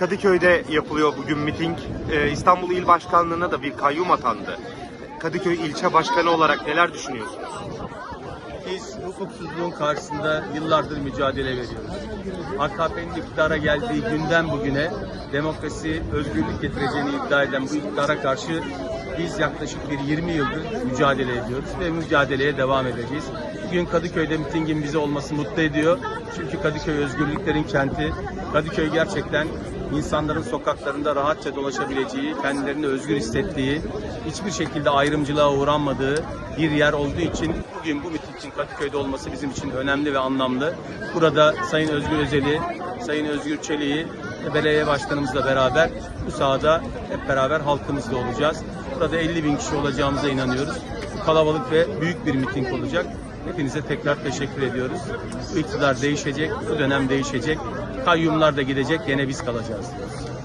Kadıköy'de yapılıyor bugün miting. Ee, İstanbul İl Başkanlığı'na da bir kayyum atandı. Kadıköy ilçe başkanı olarak neler düşünüyorsunuz? Biz hukuksuzluğun karşısında yıllardır mücadele veriyoruz. AKP'nin iktidara geldiği günden bugüne demokrasi, özgürlük getireceğini iddia eden bu iktidara karşı biz yaklaşık bir 20 yıldır mücadele ediyoruz ve mücadeleye devam edeceğiz. Bugün Kadıköy'de mitingin bize olması mutlu ediyor. Çünkü Kadıköy özgürlüklerin kenti. Kadıköy gerçekten insanların sokaklarında rahatça dolaşabileceği, kendilerini özgür hissettiği, hiçbir şekilde ayrımcılığa uğranmadığı bir yer olduğu için bugün bu mitingin Kadıköy'de olması bizim için önemli ve anlamlı. Burada Sayın Özgür Özel'i, Sayın Özgür Çelik'i belediye başkanımızla beraber bu sahada hep beraber halkımızla olacağız. Burada 50 bin kişi olacağımıza inanıyoruz. Bu kalabalık ve büyük bir miting olacak. Hepinize tekrar teşekkür ediyoruz. Bu iktidar değişecek, bu dönem değişecek. Kayyumlar da gidecek, yine biz kalacağız.